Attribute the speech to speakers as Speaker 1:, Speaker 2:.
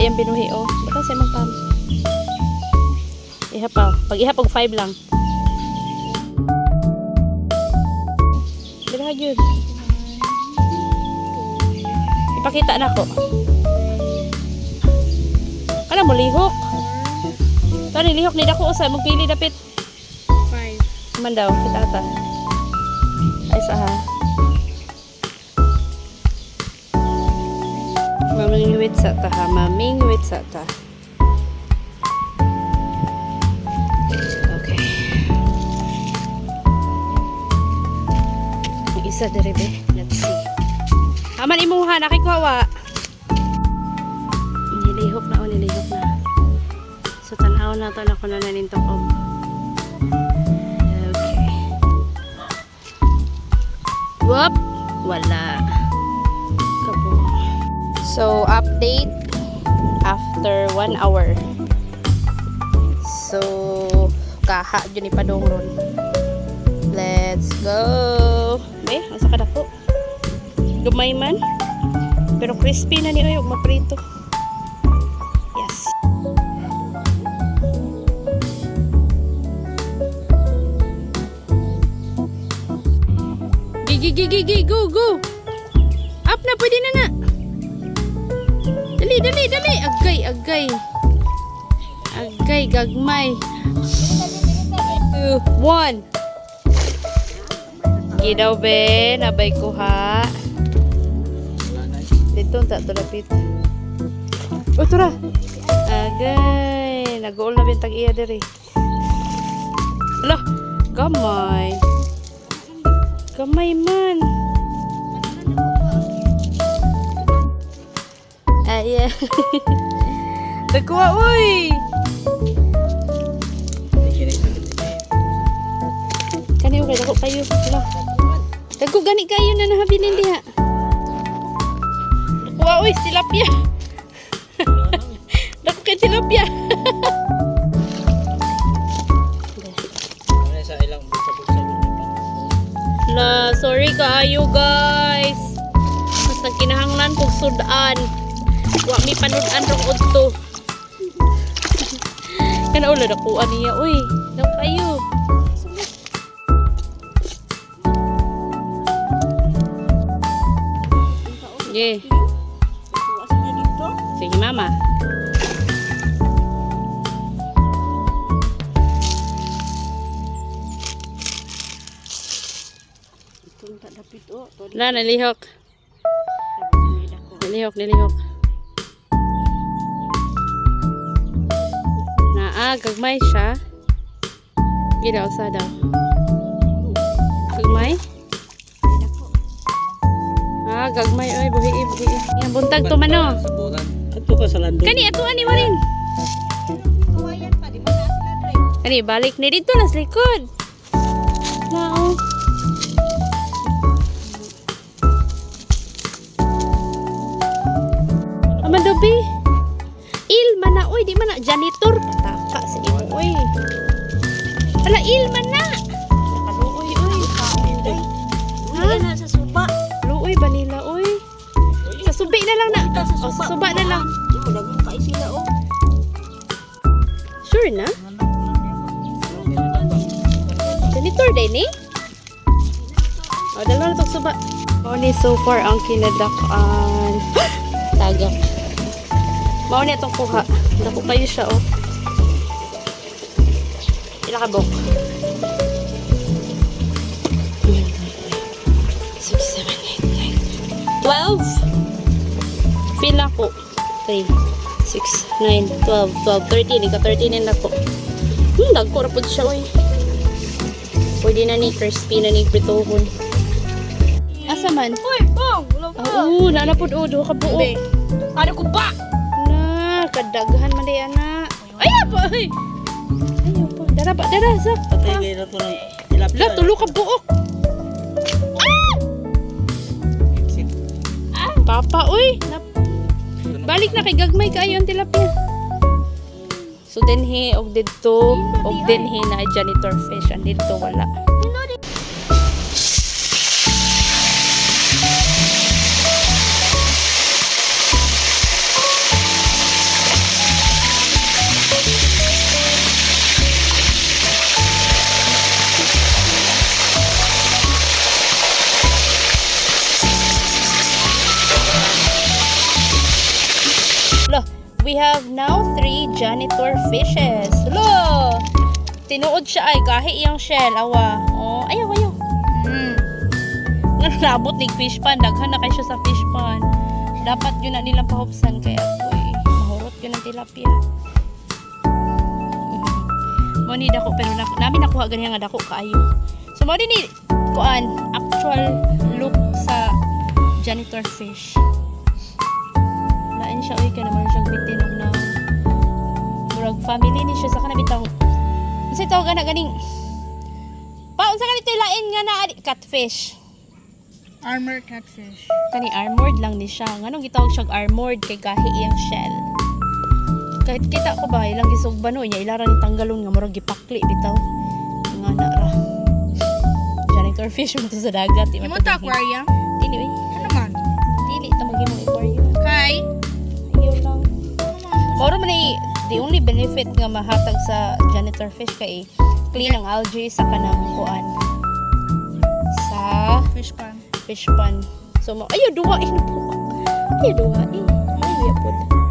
Speaker 1: yung binuhi, oh. Baka sa imong pam. Ihapaw. Pag ihapag 5 lang. Dila yun. Ipakita na ko. Kana mo lihok. Tani lihok ni dako usay magpili dapit.
Speaker 2: Five.
Speaker 1: Man daw kita ata. Ay sa ha. Mamingwit sa ta ha. Mamingwit sa ta. Okay. Ang isa dere be. Let's see. Aman imuha nakikuha. Nilihok na o nilihok na. So tanaw na to na ko na nanintok og. Okay. Whoop! Wala. So, update after one hour. So, kaha dyan ipadong ron. Let's go! Be, asa ka dako? Gamay man. Pero crispy na ni Oyog, maprito. Yes. Gigi, gigi, gigi, go, go! Up na, pwede na na! Dali, dali! Agay, agay! Agay, gagmay! Two, one! Gidaw, be! Nabay ko, ha? Dito, ta, ito lapit. Oh, tura! Agay! Nag-uol na bintag iya diri. Ala! Gamay! Gamay man! Nagkuha, uy! Kani okay, dako kayo. Wala. Dagko gani kayo na nahabilin diha. Nakuha, uy, tilapia. Dako kay tilapia. La, sorry kaayo guys. Basta kinahanglan kog sudan. Wa mi panudan rong udto. Kana ulo dakuan niya, uy. Daw kayo. Yeah. Sige, mama.
Speaker 2: Di ko.
Speaker 1: Nilihok, nilihok. Naa, gagmay siya. Gidaw sa daw. Gagmay? Ah, gagmay. Oy, buhi, buhi. Yan, buntag to mano.
Speaker 3: Ato ka sa landong.
Speaker 1: Kani, ato ani mo rin. Kani, balik ni dito na sa likod. Nao. Amadobi. Il man na, oy, di man na. Janitor. Ala, il man na. Nakaluoy, oy.
Speaker 2: Yan na sa suba.
Speaker 1: Luoy, banila, oy. Sa subi na lang na.
Speaker 2: Ito sa
Speaker 1: O,
Speaker 2: suba.
Speaker 1: sa suba na lang.
Speaker 2: Yo, dagang kay sila o.
Speaker 1: Sure na? Janitor din eh. O, dalawa na itong suba. O, ni so far ang kinadakan. Tagak. Mao ni itong kuha. Dako kayo siya, oh. Ila ka, Bok? 6, 7, 8, 9, 12. Feel na ko. 3, 6, 9, 12, 12, 13. Ika 13 na ko. Hmm, dagko rapod siya, oy. Pwede na ni crispy na ni pritohon. Asa man?
Speaker 2: Uy, bong! Wala ko.
Speaker 1: Oo, oh, nanapod o, duha ka buo.
Speaker 2: Ano ko ba?
Speaker 1: Na, kadaghan man di ana. Ay, apa, ay. Dara pa, dara, sak.
Speaker 3: Patay kayo na ito ng tilapia.
Speaker 1: La, tulo ka buok.
Speaker 3: Ah!
Speaker 1: Papa, uy. Balik na kay gagmay kaayo ang tilapia. So dinhi og didto og dinhi na janitor fish and didto wala. We have now three janitor fishes. Hello! Tinuod siya ay gahi iyang shell. Awa. Oh, ayaw, ayaw. Hmm. Nga nabot ni fish pan. Daghan na kayo sa fish pan. Dapat yun na nilang pahupsan kaya ako. Mahurot yun ng tilapia. Mo ni dako pero na, namin nakuha ganyan nga dako kaayo. So mo ni kuan actual look sa janitor fish. Family ni siya sa kana bitaw. Kasi tawag na ganing Pa unsa kanito lain nga na catfish.
Speaker 2: Armor catfish.
Speaker 1: Kani armored lang ni siya. Nganong gitawag siyang armored kay gahi iyang shell. Kahit kita ko ba ilang gisugba no niya ilaran ni tanggalon nga murag gipakli bitaw. Nga na ra. Janitor fish mo sa dagat.
Speaker 2: Imo ta aquarium?
Speaker 1: Dili.
Speaker 2: Ano man?
Speaker 1: Dili ta magimo aquarium.
Speaker 2: Kay?
Speaker 1: Ayaw lang. Moro man the only benefit nga mahatag sa janitor fish kay clean ang algae sa kanang kuan. Sa
Speaker 2: Fish pan.
Speaker 1: fish pan. So, ayaw, duwa, eh, napo. Ayaw, duwa, eh. Ayaw, yapod.